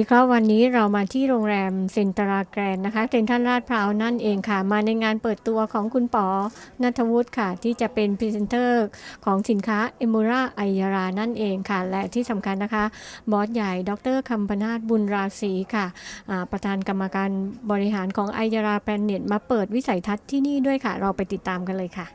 วิเคราะห์วันนี้เรามาที่โรงแรมเซนตราแกรนนะคะเซ็นทรัลลาดพร้าวนั่นเองค่ะ มาในงานเปิดตัวของคุณปอนัทวุฒิค่ะ ที่จะเป็นพรีเซนเตอร์ของสินค้าเอมูราไอยารานั่นเองค่ะ และที่สำคัญนะคะ บอสใหญ่ ดรคัมพนาศบุญราศีค่ะอ่าประธานกรรมการบริหารของไอยาราแพลนเน็ตมาเปิดวิสัยทัศน์ที่นี่ด้วยค่ะ เราไปติดตามกันเลยค่ะ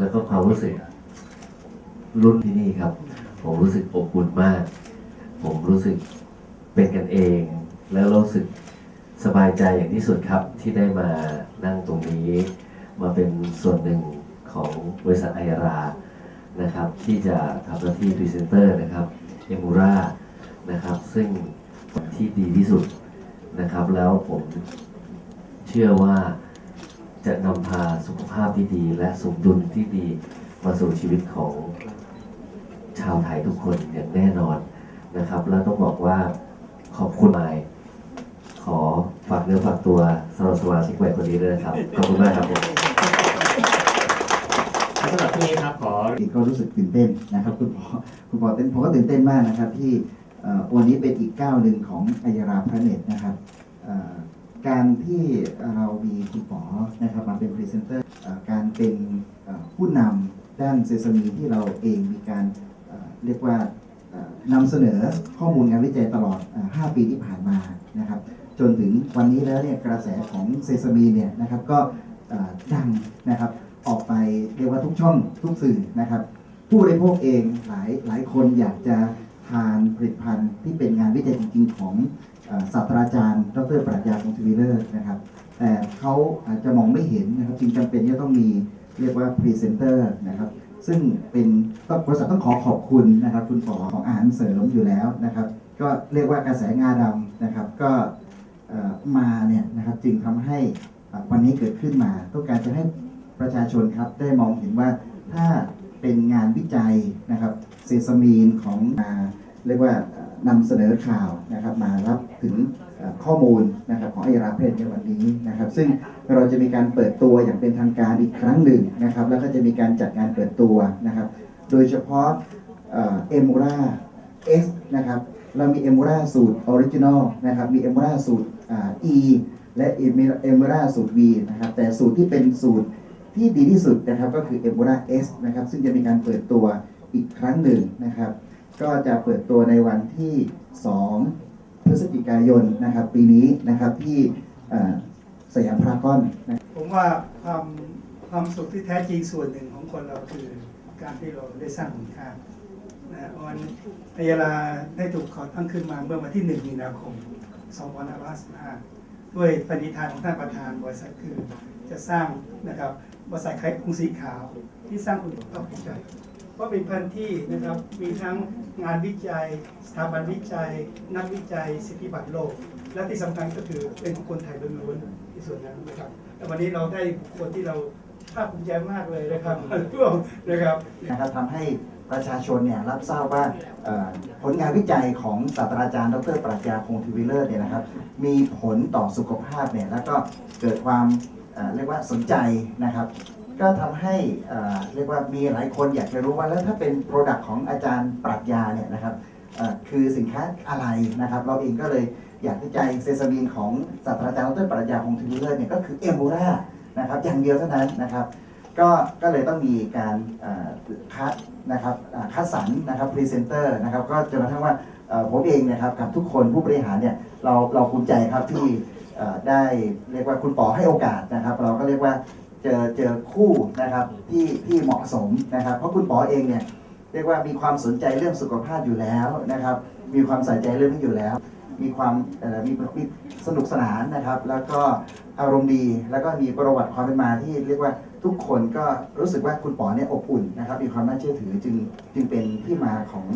แล้วก็ความรู้สึกรุ่นที่นี่ครับ ผมรู้สึกอบอุ่นมาก ผมรู้สึกเป็นกันเอง แล้วรู้สึกสบายใจอย่างที่สุดครับที่ได้มานั่งตรงนี้ มาเป็นส่วนหนึ่งของบริษัทไอรานะครับ ที่จะทำหน้าที่พรีเซนเตอร์นะครับเอมูรานะครับ ซึ่งที่ดีที่สุดนะครับ แล้วผมเชื่อว่า จะนำพาสุขภาพที่ดี และสมดุลที่ดีมาสู่ชีวิตของชาวไทยทุกคนอย่างแน่นอนนะครับ แล้วต้องบอกว่าขอบคุณมายขอฝากเนื้อฝากตัวสำหรับสมาชิกใหม่คนนี้ด้วยนะครับ ขอบคุณมากครับผมสำหรับที่นี้ครับขออีกก็รู้สึกตื่นเต้นนะครับ คุณพ่อคุณพ่อเต้นผมก็ตื่นเต้นมากนะครับ ที่เอ่อวันนี้เป็นอีกก้าวหนึ่งของอัยราพระเนตรนะครับเอ่อ การที่เรามีคุณป๋อนะครับมาเป็นพรีเซนเตอร์การเป็นผู้นำด้านเซซามีที่เราเองมีการเรียกว่านำเสนอข้อมูลงานวิจัยตลอด 5 ปีที่ผ่านมานะครับจนถึงวันนี้แล้วเนี่ยกระแสของเซซามีเนี่ยนะครับก็ดังนะครับออกไปเรียกว่าทุกช่องทุกสื่อนะครับ ผู้บริโภคเองหลายหลายคนอยากจะทานผลิตภัณฑ์ที่เป็นงานวิจัยจริงๆของ ศาสตราจารย์ดรปรัชญาคงทวีเลอร์นะครับ แต่เขาอาจจะมองไม่เห็นนะครับจึงจำเป็นที่จะต้องมีเรียกว่าพรีเซนเตอร์นะครับซึ่งเป็นต้องบริษัทต้องขอขอบคุณนะครับ คุณป๋อของอาหารเสริมอยู่แล้วนะครับ ก็เรียกว่ากระแสงาดำนะครับ ก็มาเนี่ยนะครับจึงทำให้วันนี้เกิดขึ้นมา ต้องการจะให้ประชาชนครับได้มองเห็นว่าถ้าเป็นงานวิจัยนะครับเซซามีนของมา เรียกว่านำเสนอข่าวนะครับมารับถึงข้อมูลนะครับของไอราเพศในวันนี้นะครับ ซึ่งเราจะมีการเปิดตัวอย่างเป็นทางการอีกครั้งหนึ่งนะครับ แล้วก็จะมีการจัดงานเปิดตัวนะครับ โดยเฉพาะเอมูราเอสนะครับ เรามีเอมูราสูตรออริจินอลนะครับ มีเอมูราสูตรอ่า E และเอมูราสูตร V นะครับ แต่สูตรที่เป็นสูตรที่ดีที่สุดนะครับก็คือเอมูราเอสนะครับ ซึ่งจะมีการเปิดตัวอีกครั้งหนึ่งนะครับ ก็จะเปิดตัวในวันที่ 2 พฤศจิกายนนะครับ ปีนี้นะครับที่สยามพารากอนนะผมว่าความความสุขที่แท้จริงส่วนหนึ่งของคนเราคือการที่เราได้สร้างคุณค่านะวันอัยาลาได้ถูกขอตั้งขึ้นมาเมื่อวันที่ 1 มีนาคม 2555ด้วยปณิธานของท่านประธานบริษัทคือจะสร้างนะครับบริษัทไข่กรุงสีขาวที่สร้างคุณภาพใจ เพราะเป็นพันธุ์ที่นะครับมีทั้งงานวิจัย สถาบันวิจัย นักวิจัย สิทธิบัตรโลก และที่สำคัญก็คือเป็นของคนไทยล้วนๆที่ส่วนนั้นนะครับแต่วันนี้เราได้คนที่เราภาคภูมิใจมากเลยนะครับร่วมนะครับนะครับทำให้ประชาชนเนี่ยรับทราบว่าผลงานวิจัยของศาสตราจารย์ ดร ปรัชญาคงทวีเลอร์เนี่ยนะครับ มีผลต่อสุขภาพเนี่ยแล้วก็เกิดความเรียกว่าสนใจนะครับ ก็ทำให้เรียกว่ามีหลายคนอยากจะรู้ว่าแล้วถ้าเป็นโปรดักต์ของอาจารย์ปรัชญาเนี่ยนะครับคือสินค้าอะไรนะครับ เราเองก็เลยอยากที่ใจเซซามีนของศาสตราจารย์ดรปรัชญาคงทวีเลิศเนี่ยก็คือเอมโบรานะครับอย่างเดียวเท่านั้นนะครับก็ก็เลยต้องมีการคัดนะครับคัดสรรนะครับพรีเซนเตอร์นะครับก็จนกระทั่งว่าผมเองนะครับกับทุกคนผู้บริหารเนี่ยเราเราภูมิใจครับที่ได้เรียกว่าคุณปอให้โอกาสนะครับ เราก็เรียกว่า เจอเจอคู่นะครับที่ที่เหมาะสมนะครับ เพราะคุณปอเองเนี่ยเรียกว่ามีความสนใจเรื่องสุขภาพอยู่แล้วนะครับ มีความใส่ใจเรื่องนี้อยู่แล้ว มีความมีมีสนุกสนานนะครับ แล้วก็อารมณ์ดีแล้วก็มีประวัติความเป็นมาที่เรียกว่าทุกคนก็รู้สึกว่าคุณป๋อเนี่ยอบอุ่นนะครับ มีความน่าเชื่อถือจึงจึงเป็นที่มาของ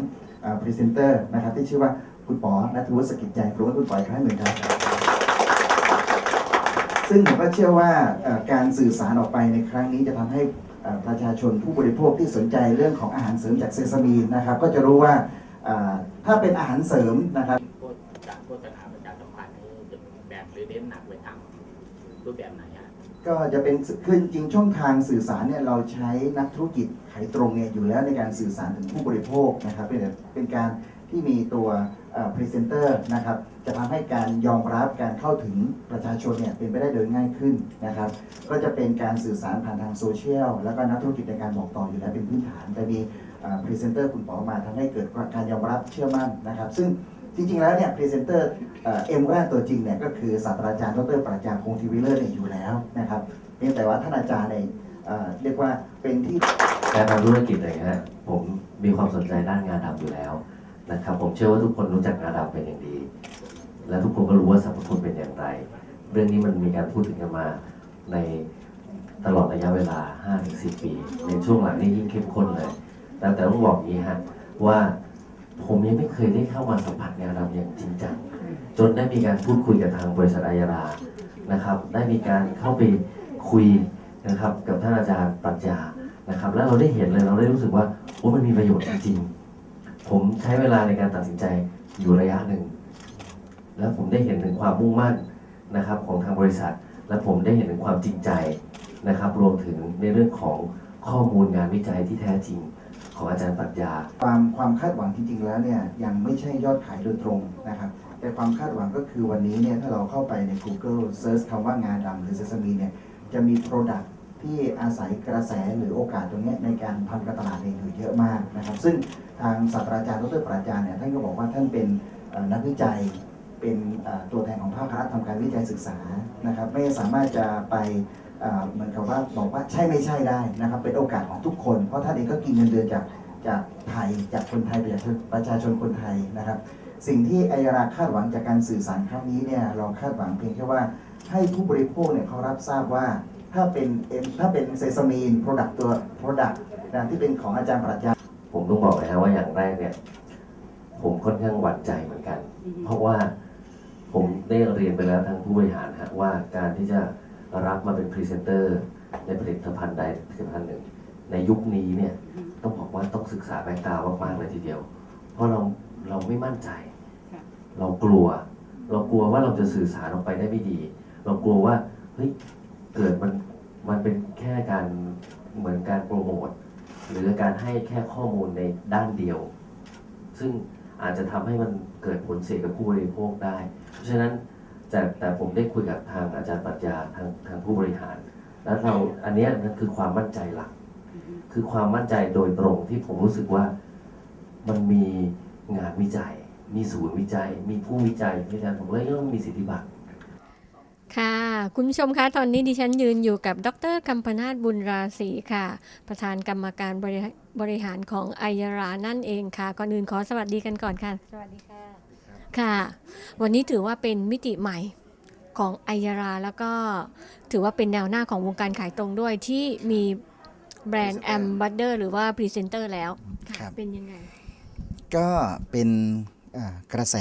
พรีเซนเตอร์นะครับที่ชื่อว่าคุณป๋อนัทวุฒิสกิจใจปรบมือให้คุณปออีกครั้งหนึ่งครับ ซึ่งผมก็เชื่อว่าเอ่อการสื่อสารออกไปในครั้งนี้จะทำให้เอ่อประชาชนผู้บริโภคที่สนใจเรื่องของอาหารเสริมจากเซซามีนนะครับ ก็จะรู้ว่าเอ่อถ้าเป็นอาหารเสริมนะครับโฆษการโฆษณาประชาสัมพันธ์นี้จะแบบหรือเน้นหนักไปทางรูปแบบไหนฮะก็จะเป็นคือจริงๆช่องทางสื่อสารเนี่ยเราใช้นักธุรกิจขายตรงเนี่ยอยู่แล้วในการสื่อสารถึงผู้บริโภคนะครับเป็นเป็นการที่มีตัว พรีเซนเตอร์นะครับจะทำให้การยอมรับการเข้าถึงประชาชนเนี่ยเป็นไปได้โดยง่ายขึ้นนะครับ ก็จะเป็นการสื่อสารผ่านทางโซเชียลแล้วก็นักธุรกิจในการบอกต่ออยู่แล้วเป็นพื้นฐานแต่มีพรีเซนเตอร์คุณป๋อมาทำให้เกิดการยอมรับเชื่อมั่นนะครับ ซึ่งจริงๆ แล้วเนี่ยพรีเซนเตอร์เอ็มแราตัวจริงเนี่ยก็คือศาสตราจารย์ดรปรัชญาคงทีวิเลอร์เนี่ยอยู่แล้วนะครับเพียงแต่ว่าท่านอาจารย์เนี่ยเอ่อเรียกว่าเป็นที่การทำธุรกิจอะไรเงี้ยผมมีความสนใจด้านงานดำอยู่แล้ว นะครับผมเชื่อว่าทุกคนรู้จักงานดำเป็นอย่างดี และทุกคนก็รู้ว่าสรรพคุณเป็นอย่างไร เรื่องนี้มันมีการพูดถึงกันมาในตลอดระยะเวลา 5-10 ปี ในช่วงหลังนี้ยิ่งเข้มข้นเลย แต่แต่ต้องบอกอย่างนี้ฮะว่าผมยังไม่เคยได้เข้ามาสัมผัสงานดำอย่างจริงจังจนได้มีการพูดคุยกับทางบริษัทอายารานะครับ ได้มีการเข้าไปคุยนะครับ กับท่านอาจารย์ปรัชญานะครับ แล้วเราได้เห็นเลยเราได้รู้สึกว่าโอ้มันมีประโยชน์จริงๆ ผมใช้เวลาในการตัดสินใจอยู่ระยะหนึ่ง แล้วผมได้เห็นถึงความมุ่งมั่นนะครับของทางบริษัท และผมได้เห็นถึงความจริงใจนะครับ รวมถึงในเรื่องของข้อมูลงานวิจัยที่แท้จริงของอาจารย์ปรัชญา ความความคาดหวังจริงๆแล้วเนี่ยยังไม่ใช่ยอดขายโดยตรงนะครับ แต่ความคาดหวังก็คือวันนี้เนี่ยถ้าเราเข้าไปใน Google Search คำว่างาดำหรือเซซามีเนี่ยจะมี Product ที่อาศัยกระแสหรือโอกาสตรงนี้ในการทำการตลาดเองอยู่เยอะมากนะครับ ซึ่งทางศาสตราจารย์ดรปรัชญาเนี่ยท่านก็บอกว่าท่านเป็นนักวิจัยเป็นตัวแทนของภาครัฐทำการวิจัยศึกษานะครับ ไม่สามารถจะไปเหมือนกับว่าบอกว่าใช่ไม่ใช่ได้นะครับ เป็นโอกาสของทุกคน เพราะท่านเองก็กินเงินเดือนจากจากไทยจากคนไทยประชาชนประชาชนคนไทยนะครับ สิ่งที่ไอยาราคาดหวังจากการสื่อสารครั้งนี้เนี่ยเราคาดหวังเพียงแค่ว่าให้ผู้บริโภคเนี่ยเขารับทราบว่า ถ้าเป็นเอ็มถ้าเป็นเซซามีน product ตัว product นะที่เป็นของอาจารย์ปรัชญาผมต้องบอกเลยนะว่าอย่างแรกเนี่ย ผมค่อนข้างหวั่นใจเหมือนกัน เพราะว่าผมได้เรียนไปแล้วทางผู้บริหารฮะว่าการที่จะรับมาเป็นพรีเซนเตอร์ในผลิตภัณฑ์ใดผลิตภัณฑ์หนึ่ง ในยุคนี้เนี่ยต้องบอกว่าต้องศึกษาแบ็กกราวด์มากๆเลยทีเดียว เพราะเราเราไม่มั่นใจ เรากลัว เรากลัวว่าเราจะสื่อสารออกไปได้ไม่ดี เรากลัวว่าเฮ้ย เกิดมันมันเป็นแค่การเหมือนการโปรโมทหรือการให้แค่ข้อมูลในด้านเดียว ซึ่งอาจจะทำให้มันเกิดผลเสียกับผู้บริโภคได้ เพราะฉะนั้นแต่แต่ผมได้คุยกับทางอาจารย์ปรัชญาทางทางผู้บริหาร แล้วเราอันนี้นั่นคือความมั่นใจหลัก คือความมั่นใจโดยตรงที่ผมรู้สึกว่ามันมีงานวิจัย มีศูนย์วิจัย มีผู้วิจัยเพราะฉะนั้นผมเลยต้องมีสิทธิบัตร ค่ะ คุณผู้ชมคะตอนนี้ดิฉันยืนอยู่กับดรกัมพนาถบุญราศีค่ะ ประธานกรรมการบริหารบริหารของไอยารานั่นเองค่ะ ก่อนอื่นขอสวัสดีกันก่อนค่ะ สวัสดีค่ะ ค่ะ วันนี้ถือว่าเป็นมิติใหม่ของไอยาราแล้วก็ถือว่าเป็นแนวหน้าของวงการขายตรงด้วยที่มีแบรนด์แอมบัตเดอร์หรือว่าพรีเซนเตอร์แล้วค่ะครับ เป็นยังไง ก็เป็นอ่า กระแส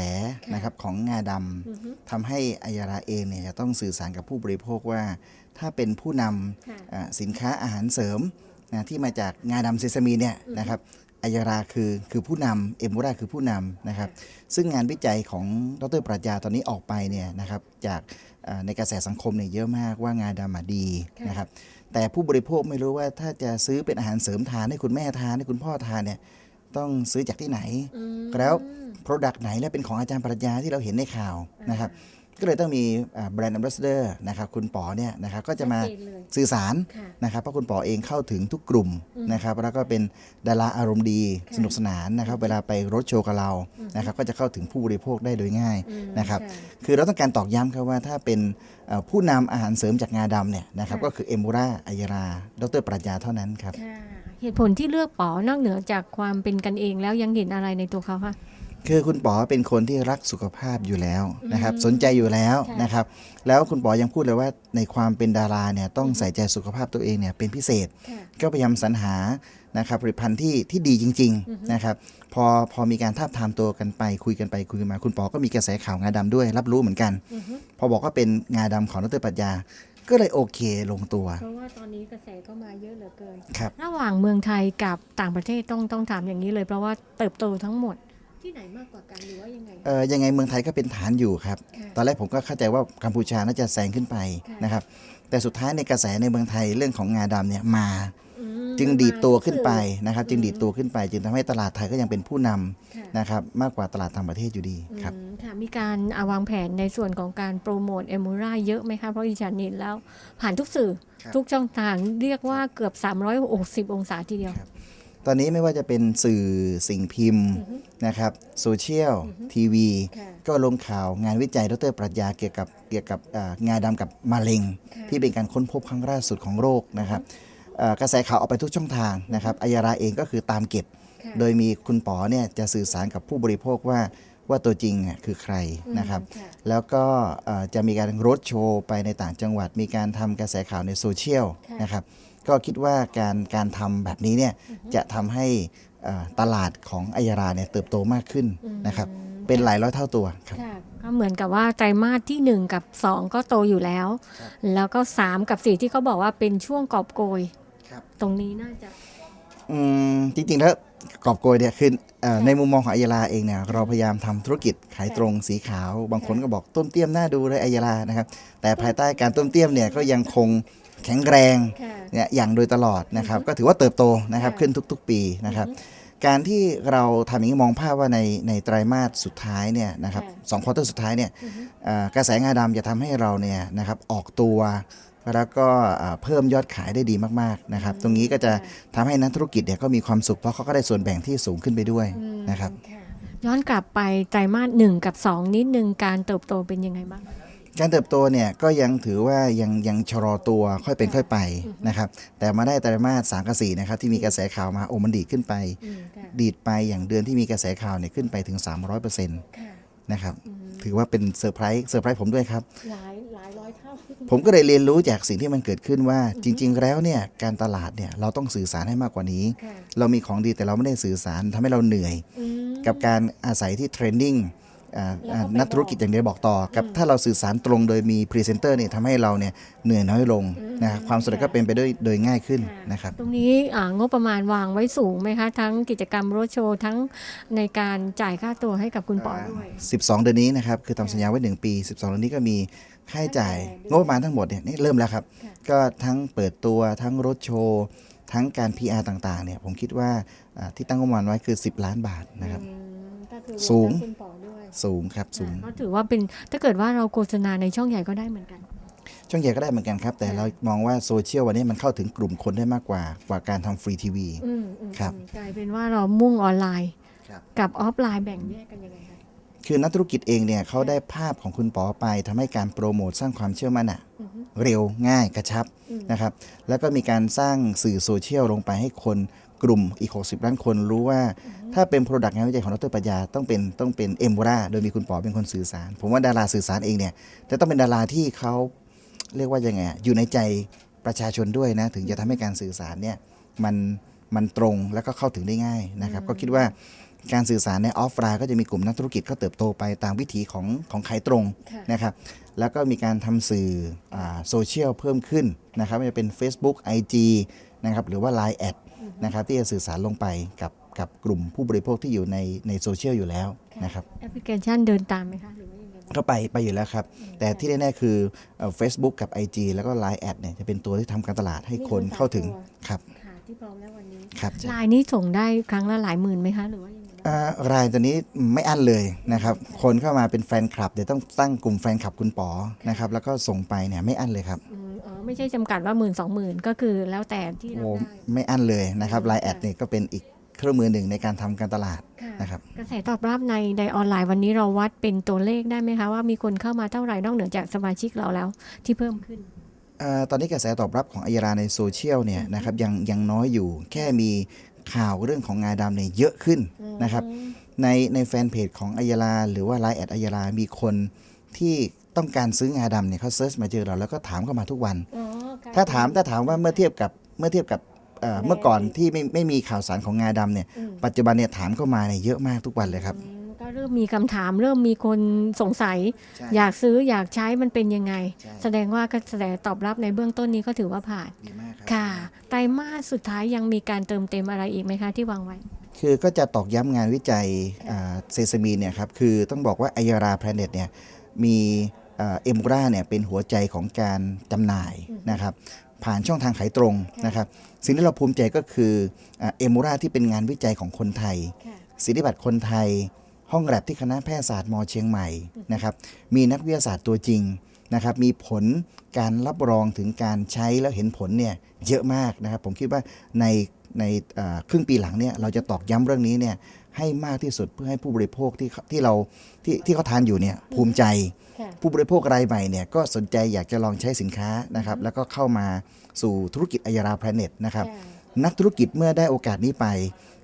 นะครับของงาดำอือฮึทำให้อายาราเองเนี่ยจะต้องสื่อสารกับผู้บริโภคว่า ถ้าเป็นผู้นค่ะำอ่าสินค้าอาหารเสริมนะที่มาจากงาดำเซซามีเนี่ยนะครับอายาราคือคือผู้นำเอมโบราคือผู้นำนะครับ ซึ่งงานวิจัยของดรปรัชญาตอนนี้ออกไปเนี่ยนะครับจากอ่าในกระแสสังคมเนี่ยเยอะมากว่างาดำอะดีค่ะนะครับแต่ผู้บริโภคไม่รู้ว่าถ้าจะซื้อเป็นอาหารเสริมทานให้คุณแม่ทานให้คุณพ่อทานเนี่ย ต้องซื้อจากที่ไหน อืมแล้ว Product ไหนและเป็นของอาจารย์ปรัชญาที่เราเห็นในข่าวนะครับ ก็เลยต้องมีแบรนด์ a อ b a s s a d o r นะครับคุณป๋อเนี่ยนะครับก็จะมาชัดเจนเลย สื่อสารค่ะ นะครับเพราะคุณป๋อเองเข้าถึงทุกกลุ่มอืมนะครับแล้วก็เป็นดาราอารมณ์ดีค่ะสนุกสนานนะครับเวลาไปรถโชว์กับเรานะครับก็จะเข้าถึงผู้บริโภคได้โดยง่าย อืมนะครับค่ะคือเราต้องการตอกย้ำครับว่าถ้าเป็นเอ่อผู้นำอาหารเสริมจากงาดำเนี่ยนะครับค่ะ ก็คือเอมูราอัยรา ดรปรัชญาเท่านั้นครับ ค่ะ เหตุผลที่เลือกป๋อนอกเหนือจากความเป็นกันเองแล้วยังเห็นอะไรในตัวเขาคะคือคุณป๋อเป็นคนที่รักสุขภาพอยู่แล้วนะครับอืมสนใจอยู่แล้วค่ะนะครับ แล้วคุณป๋อยังพูดเลยว่าในความเป็นดาราเนี่ยต้องใส่ใจสุขภาพตัวเองเนี่ยเป็นพิเศษค่ะก็พยายามสรรหานะครับผลิตภัณฑ์ที่ที่ดีจริงอือฮึๆนะครับ พอพอมีการทาบทามตัวกันไปคุยกันไปคุยกันมา คุณป๋อก็มีกระแสข่าวงาดำด้วย รับรู้เหมือนกันอือฮึพอบอกว่าเป็นงาดำของดรปรัชญา ก็เลยโอเคลงตัว เพราะว่าตอนนี้กระแสก็มาเยอะเหลือเกิน ครับ ระหว่างเมืองไทยกับต่างประเทศต้องต้องถามอย่างนี้เลย เพราะว่าเติบโตทั้งหมดที่ไหนมากกว่ากันหรือว่ายังไง เออยังไงเมืองไทยก็เป็นฐานอยู่ครับ ค่ะตอนแรกผมก็เข้าใจว่ากัมพูชาน่าจะแซงขึ้นไปค่ะ นะครับ แต่สุดท้ายในกระแสในเมืองไทยเรื่องของงาดำเนี่ยมาอืม จึงดีดตัวขึ้นไปสื่อนะครับ จึงดีดตัวขึ้นไป จึงทำให้ตลาดไทยก็ยังเป็นผู้นำค่ะนะครับมากกว่าตลาดต่างประเทศอยู่ดีครับอืมค่ะมีการอ่าวางแผนในส่วนของการโปรโมทเอมูราเยอะไหมคะเพราะดิฉันเห็นแล้ว ผ่านทุกสื่อครับทุกช่องทางเรียกว่าเกือบ 360 องศาทีเดียวครับตอนนี้ไม่ว่าจะเป็นสื่อสิ่งพิมพ์อือฮึนะครับโซเชียลอือฮึทีวีค่ะก็ลงข่าวงานวิจัยดรปรัชญาเกี่ยวกับเกี่ยวกับเอ่องาดำกับมะเร็งค่ะที่เป็นการค้นพบครั้งล่าสุดของโรคนะครับเอ่อ กระแสข่าวออกไปทุกช่องทางนะครับอัยาราเองก็คือตามเก็บค่ะโดยมีคุณป๋อเนี่ยจะสื่อสารกับผู้บริโภคว่าว่าตัวจริงอะคือใครนะครับอืมค่ะแล้วก็เอ่อจะมีการรถโชว์ไปในต่างจังหวัด มีการทำกระแสข่าวในโซเชียลค่ะนะครับ ก็คิดว่าการการทำแบบนี้เนี่ยจะทำให้เอ่อตลาดของอัยราเนี่ยเติบโตมากขึ้นอืมนะครับ เป็นหลายร้อยเท่าตัวครับค่ะก็เหมือนกับว่าไตรมาสที่ 1 กับ 2 ก็โตอยู่แล้ว แล้วก็ 3 กับ 4 ที่เขาบอกว่าเป็นช่วงกอบโกย ครับ ตรงนี้น่าจะ อืมจริงๆแล้วกอบโกยเนี่ยคือเอ่อค่ะในมุมมองของอัยราเองเนี่ยเราพยายามทำธุรกิจขายตรงสีขาว บางคนค่ะก็บอกต้มเตี้ยมน่าดูเลยอัยรานะครับ แต่ภายใต้การต้มเตี้ยมเนี่ยก็ยังคงแข็งแรงค่ะเนี่ยอย่างโดยตลอดนะครับ ก็ถือว่าเติบโตนะครับค่ะ ขึ้นทุกๆ ปีนะครับ การที่เราทำอย่างนี้มองภาพว่าในในไตรมาสสุดท้ายเนี่ยนะครับค่ะ สองควอเตอร์สุดท้ายเนี่ย อือฮึ เอ่อกระแสงาดำจะทำให้เราเนี่ยนะครับออกตัว แล้วก็เอ่อเพิ่มยอดขายได้ดีมากๆนะครับ ตรงนี้ก็จะทำให้นักธุรกิจเนี่ยก็มีความสุขเพราะเขาก็ได้ส่วนแบ่งที่สูงขึ้นไปด้วยอืมนะครับค่ะย้อนกลับไปไตรมาสหนึ่งกับ 2 นิดนึงการเติบโตเป็นยังไงบ้างการเติบโตเนี่ยก็ยังถือว่ายังยังชะลอตัวค่อยเป็นค่อยไปนะครับ แต่มาได้ไตรมาสสามกับสี่นะครับที่มีกระแสข่าวมาโอ้มันดีดขึ้นไปอืมค่ะดีดไปอย่างเดือนที่มีกระแสข่าวเนี่ยขึ้นไปถึง 300%นค่ะะครับอืมถือว่าเป็นเซอร์ไพรส์เซอร์ไพรส์ผมด้วยครับ ผมก็เลยเรียนรู้จากสิ่งที่มันเกิดขึ้นว่าจริง ๆ แล้วเนี่ยการตลาดเนี่ยเราต้องสื่อสารให้มากกว่านี้ค่ะเรามีของดีแต่เราไม่ได้สื่อสารทำให้เราเหนื่อยอืมกับการอาศัยที่เทรนนิ่งอ่าแล้วก็ไป นักธุรกิจอย่างเดียวบอกต่อกับอืมถ้าเราสื่อสารตรงโดยมีพรีเซนเตอร์เนี่ยทำให้เราเนี่ยเหนื่อยน้อยลงอืมนะครับความสำเร็จก็เป็นไปด้วยโดยง่ายขึ้นนะครับตรงนี้อ่างบประมาณวางไว้สูงไหมคะทั้งกิจกรรมรถโชว์ทั้งในการจ่ายค่าตัวให้กับคุณปอด้วย12 เดือนนี้นะครับคือทำสัญญาไว้ 1 ปี 12 เดือนนี้ก็มีค่าใช้จ่ายค่าใช้จ่ายงบประมาณทั้งหมดเนี่ยนี่เริ่มแล้วครับค่ะก็ทั้งเปิดตัวทั้งรถโชว์ ทั้งการ PR ต่างๆเนี่ยผมคิดว่าอ่าที่ตั้งงบประมาณไว้คือ 10 ล้านบาทนะครับอืมก็คือสูงรวมทั้คุณปอด้วยสูงครับสูงก็ถือว่าเป็นถ้าเกิดว่าเราโฆษณาในช่องใหญ่ก็ได้เหมือนกัน ช่องใหญ่ก็ได้เหมือนกันครับ แต่เรามองว่าโซเชียลวันนี้มันเข้าถึงกลุ่มคนได้มากกว่ากว่าการทำฟรีทีวีอืมอืมครับอืมกลายเป็นว่าเรามุ่งออนไลน์ครับกับออฟไลน์แบ่งแยกกันยังไงคะคือนักธุรกิจเองเนี่ยเขาได้ภาพของคุณปอไปทำให้การโปรโมทสร้างความเชื่อมั่นอะอือฮึ เร็วง่ายกระชับอืมนะครับ แล้วก็มีการสร้างสื่อโซเชียลลงไปให้คนกลุ่มอีก 60 ล้านคนรู้ว่า ถ้าเป็นโปรดักต์งานวิจัยของดรปัญญาต้องเป็นต้องเป็นเอม r ราโดยมีคุณปอเป็นคนสื่อสาร ผมว่าดาราสื่อสารเองเนี่ยจะต้องเป็นดาราที่เขาเรียกว่ายังไงอะอยู่ในใจประชาชนด้วยนะ ถึงจะทำให้การสื่อสารเนี่ยมันมันตรงแล้วก็เข้าถึงได้ง่ายนะครับ ก็คิดว่าการสื่อสารในออฟไลน์ก็จะมีกลุ่มนักธุรกิจก็เติบโตไปตามวิถีของของขายตรงค่ะนะครับ แล้วก็มีการทำสื่อโซเชียลเพิ่มขึ้นนะครับไม่ว่าจะเป็น Facebook IG นะครับหรือว่า Line แอดนะครับที่จะสื่อสารลงไปกับกับกลุ่มผู้บริโภคที่อยู่ในในโซเชียลอยู่แล้วนะครับแอปพลิเคชันเดินตามไหมคะหรือว่ายังไงบ้างก็ไปไปอยู่แล้วครับ แต่ที่แน่ๆคือเฟซบุ๊กกับ IG แล้วก็ Line แอดเนี่ยจะเป็นตัวที่ทำการตลาดให้คนเข้าถึงครับค่ะที่ที่พร้อมแล้ววันนี้ครับใช่ลายนี้ส่งได้ครั้งละหลายหมื่นไหมคะหรือว่า ยังไงบ้างเอ่อรายตัวนี้ไม่อั้นเลยนะครับ คนเข้ามาเป็นแฟนคลับ เดี๋ยวต้องตั้งกลุ่มแฟนคลับคุณป๋อนะครับ แล้วก็ส่งไปเนี่ยไม่อั้นเลยครับอืมอ๋อไม่ใช่จำกัดว่าหมื่นสองหมื่นก็คือแล้วแต่ที่รับโอ้ได้ไม่อั้นเลยนะครับไลน์แอดเนี่ยก็เป็นอีกเครื่องมือหนึ่งในการทำการตลาดค่ะนะครับ กระแสตอบรับในในออนไลน์วันนี้เราวัดเป็นตัวเลขได้ไหมคะว่ามีคนเข้ามาเท่าไหร่นอกเหนือจากสมาชิกเราแล้ว ที่เพิ่มขึ้น เอ่อตอนนี้กระแสตอบรับของอัยราในโซเชียลเนี่ยนะครับยังยังน้อยอยู่แค่มี ข่าวเรื่องของงาดำเนี่ยเยอะขึ้นนะครับ ในในแฟนเพจของอัยราหรือว่าไลน์แอดอัยรามีคนที่ต้องการซื้องาดำเนี่ยเขาเซิร์ชมาเจอเราแล้วก็ถามเข้ามาทุกวันอ๋อค่ะถ้าถามถ้าถามว่าเมื่อเทียบกับเมื่อเทียบกับเอ่อในเมื่อก่อนที่ไม่ไม่มีข่าวสารของงาดำเนี่ยอืมปัจจุบันเนี่ยถามเข้ามาเนี่ยเยอะมากทุกวันเลยครับอืมก็เริ่มมีคำถาม เริ่มมีคนสงสัย ใช่อยากซื้ออยากใช้มันเป็นยังไง ใช่ แสดงว่ากระแสตอบรับในเบื้องต้นนี้ก็ถือว่าผ่าน ดีมากครับ ค่ะ ไตรมาสสุดท้ายยังมีการเติมเต็มอะไรอีกไหมคะที่วางไว้ คือก็จะตอกย้ำงานวิจัยเซซามีเนี่ยครับ คือต้องบอกว่าอัยราแพลเน็ตเนี่ยมีเอ็มราเนี่ยเป็นหัวใจของการจำหน่ายอืมนะครับ ผ่านช่องทางขายตรงค่ะนะครับ สิ่งที่เราภูมิใจก็คือเอ็มราที่เป็นงานวิจัยของคนไทยค่ะสิทธิบัตรคนไทย ห้องแลบที่คณะแพทยศาสตร์มเชียงใหม่นะครับมีนักวิทยาศาสตร์ตัวจริงนะครับมีผลการรับรองถึงการใช้แล้วเห็นผลเนี่ยเยอะมากนะครับ ผมคิดว่าในในเอ่อครึ่งปีหลังเนี่ยเราจะตอกย้ำเรื่องนี้เนี่ยให้มากที่สุดเพื่อให้ผู้บริโภคที่เขาที่เราที่ที่เขาทานอยู่เนี่ยภูมิใจค่ะผู้บริโภครายใหม่เนี่ยก็สนใจอยากจะลองใช้สินค้านะครับแล้วก็เข้ามาสู่ธุรกิจอัยราแพลเน็ตนะครับนักธุรกิจเมื่อได้โอกาสนี้ไป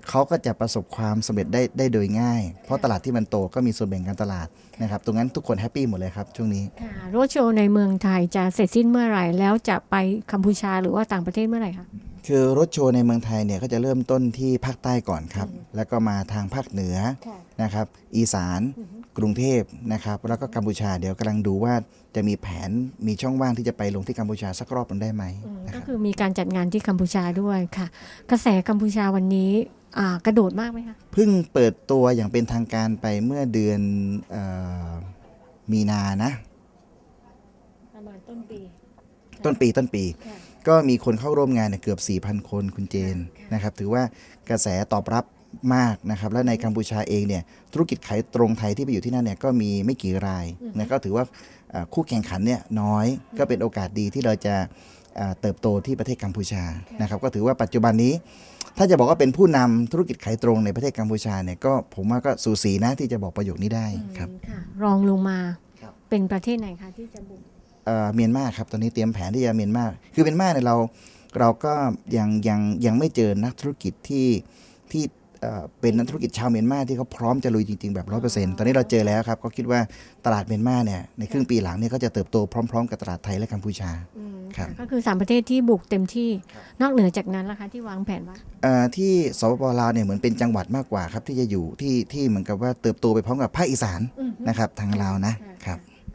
เขาก็จะประสบความสำเร็จได้ได้โดยง่าย เพราะตลาดที่มันโตก็มีส่วนแบ่งการตลาดนะครับตรงนั้นทุกคนแฮปปี้หมดเลยครับช่วงนี้ ค่ะโรดโชว์ในเมืองไทยจะเสร็จสิ้นเมื่อไหร่ แล้วจะไปกัมพูชาหรือว่าต่างประเทศเมื่อไหร่คะ คือรถโชว์ในเมืองไทยเนี่ยก็จะเริ่มต้นที่ภาคใต้ก่อนครับ แล้วก็มาทางภาคเหนือค่ะ นะครับ อีสานอือฮึกรุงเทพนะครับ แล้วก็กัมพูชาเดี๋ยวกำลังดูว่าจะมีแผนมีช่องว่างที่จะไปลงที่กัมพูชาสักรอบหนึงได้ไหมอืมนะคก็รับ คือมีการจัดงานที่กัมพูชาด้วยค่ะ กระแสกัมพูชาวันนี้อ่า กระโดดมากไหมคะ เพิ่งเปิดตัวอย่างเป็นทางการไปเมื่อเดือนเออมีนานะ ประมาณต้นปี ต้นปีต้นปีค่ะก็มีคนเข้าร่วมงานเนี่ยเกือบ 4,000 คนคุณเจนนะครับ ถือว่ากระแสตอบรับมากนะครับ และในกัมพูชาเองเนี่ยธุรกิจขายตรงไทยที่ไปอยู่ที่นั่นเนี่ยก็มีไม่กี่รายนะก็ถือว่าเอ่อคู่แข่งขันเนี่ยน้อยก็เป็นโอกาสดีที่เราจะเอ่อเติบโตที่ประเทศกัมพูชานะครับ ก็ถือว่าปัจจุบันนี้ ถ้าจะบอกว่าเป็นผู้นำธุรกิจขายตรงในประเทศกัมพูชาเนี่ยก็ผมว่าก็สูสีนะที่จะบอกประโยคนี้ได้ครับอืมค่ะรองลงมาครับเป็นประเทศไหนคะที่จะบุกเอ่อเมียนมาครับตอนนี้เตรียมแผนที่จะเมียนมาคือเมียนมาเนี่ยเราเราก็ยังยังยังไม่เจอนักธุรกิจที่ที่ เอ่อเป็นนักธุรกิจชาวเมียนมาที่เขาพร้อมจะลุยจริง ๆ แบบร้อยเปอร์เซ็นต์ตอนนี้เราเจอแล้วครับ ก็คิดว่าตลาดเมียนมาเนี่ยในครึ่งปีหลังเนี่ยก็จะเติบโตพร้อม ๆ กับตลาดไทยและกัมพูชาอืมครับก็คือสามประเทศที่บุกเต็มที่นอกเหนือจากนั้นล่ะคะที่วางแผนไว้เอ่อที่สปปลาวเนี่ยเหมือนเป็นจังหวัดมากกว่าครับที่จะอยู่ที่ที่เหมือนกับว่าเติบโตไปพร้อมกับภาคอีสานอืมนะครับทางลาวนะครับ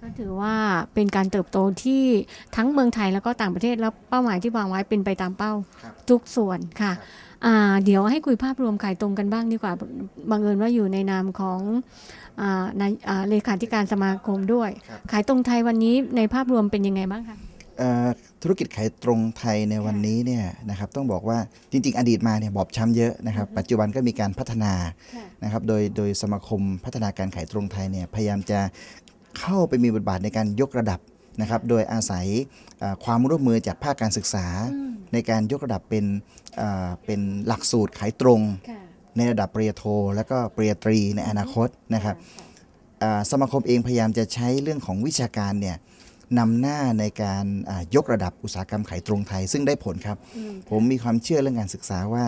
ก็ถือว่าเป็นการเติบโตที่ทั้งเมืองไทยแล้วก็ต่างประเทศแล้วเป้าหมายที่วางไว้เป็นไปตามเป้าครับทุกส่วนค่ะครับอ่าเดี๋ยวให้คุยภาพรวมขายตรงกันบ้างดีกว่าบังเอิญว่าอยู่ในนามของอ่าในอ่าเลขาธิการสมาคมด้วยครับขายตรงไทยวันนี้ในภาพรวมเป็นยังไงบ้างคะเอ่อธุรกิจขายตรงไทยในวันนี้เนี่ยนะครับต้องบอกว่าจริง ๆ อดีตมาเนี่ยบอบช้ำเยอะนะครับ ปัจจุบันก็มีการพัฒนานะครับโดยโดยสมาคมพัฒนาการขายตรงไทยเนี่ยพยายามจะ เข้าไปมีบทบาทในการยกระดับนะครับ โดยอาศัยเอ่อความร่วมมือจากภาคการศึกษา ในการยกระดับเป็นเอ่อเป็นหลักสูตรขายตรง ในระดับปริญญาโท และก็ปริญญาตรีในอนาคตนะครับอ่าสมาคมเองพยายามจะใช้เรื่องของวิชาการเนี่ยนำหน้าในการอ่ายกระดับอุตสาหกรรมขายตรงไทย ซึ่งได้ผลครับ ผมมีความเชื่อเรื่องการศึกษาว่า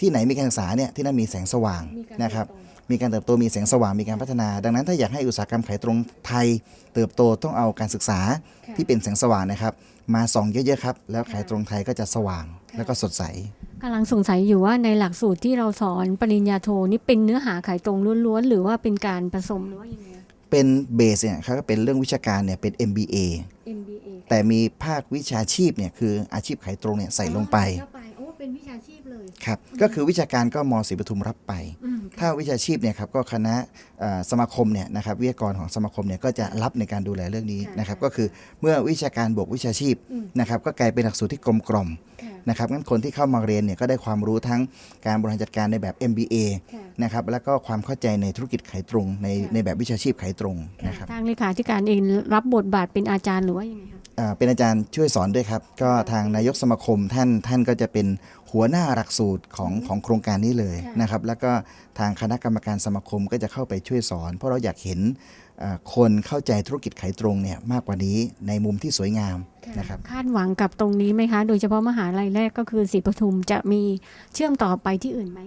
ที่ไหนมีการศึกษาเนี่ยที่นั่นมีแสงสว่างนะครับ มีการเติบโตมีแสงสว่างมีการพัฒนา ดังนั้นถ้าอยากให้อุตสาหกรรมขายตรงไทย เติบโตต้องเอาการศึกษาที่เป็นแสงสว่างนะครับ มาส่องเยอะๆครับ แล้วขายตรงไทยก็จะสว่างแล้วก็สดใสกำลังสงสัยอยู่ว่าในหลักสูตรที่เราสอนปริญญาโทนี่เป็นเนื้อหาขายตรงล้วนๆหรือว่าเป็นการผสมหรือว่ายังไงเป็นเบสเนี่ยเขาก็เป็นเรื่องวิชาการเนี่ยเป็น MBA MBA แต่มีภาควิชาชีพเนี่ยคืออาชีพขายตรงเนี่ยใส่ลงไปเข้าไปโอ้เป็นวิชาชีพเลย ครับก็คือวิชาการก็มศรีปทุมรับไปอืมถ้าวิชาชีพเนี่ยครับก็คณะเอ่อสมาคมเนี่ยนะครับวิทยากรของสมาคมเนี่ยก็จะรับในการดูแลเรื่องนี้นะครับก็คือเมื่อวิชาการบวกวิชาชีพอืมนะครับก็กลายเป็นหลักสูตรที่กลมกล่อมค่ะนะครับงั้นคนที่เข้ามาเรียนเนี่ยก็ได้ความรู้ทั้งการบริหารจัดการในแบบ MBA ค่ะนะครับแล้วก็ความเข้าใจในธุรกิจขายตรงในค่ะในแบบวิชาชีพขายตรงนะครับทางเลขาธิการเองรับบทบาทเป็นอาจารย์หรือว่ายังไงคะอ่า เป็นอาจารย์ช่วยสอนด้วยครับ ก็ทางนายกสมาคมท่านท่านก็จะเป็นหัวหน้าหลักสูตรของของโครงการนี้เลยค่ะนะครับ แล้วก็ทางคณะกรรมการสมาคมก็จะเข้าไปช่วยสอน เพราะเราอยากเห็นอ่าคนเข้าใจธุรกิจขายตรงเนี่ยมากกว่านี้ในมุมที่สวยงามนะครับคาดหวังกับตรงนี้ไหมคะ โดยเฉพาะมหาลัยแรกก็คือศรีปทุมจะมีเชื่อมต่อไปที่อื่นไหม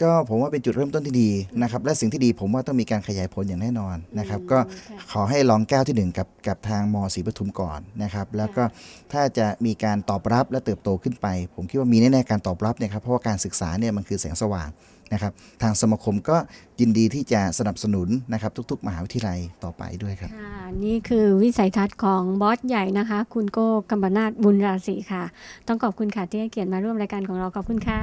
ก็ผมว่าเป็นจุดเริ่มต้นที่ดีนะครับและสิ่งที่ดีผมว่าต้องมีการขยายผลอย่างแน่นอนนะครับอืมก็ค่ะขอให้ลองแก้วที่หนึ่งกับกับทางมศรีปทุมก่อนนะครับ แล้วก็ถ้าจะมีการตอบรับและเติบโตขึ้นไป ผมคิดว่ามีแน่ๆการตอบรับเนี่ยครับเพราะว่าการศึกษาเนี่ยมันคือแสงสว่าง นะครับทางสมาคมก็ยินดีที่จะสนับสนุนนะครับทุก ๆ มหาวิทยาลัยต่อไปด้วยครับค่ะนี่คือวิสัยทัศน์ของบอสใหญ่นะคะ คุณโก้กัมปนาตบุญราศีค่ะ ต้องขอบคุณค่ะที่ให้เกียรติมาร่วมรายการของเราขอบคุณค่ะ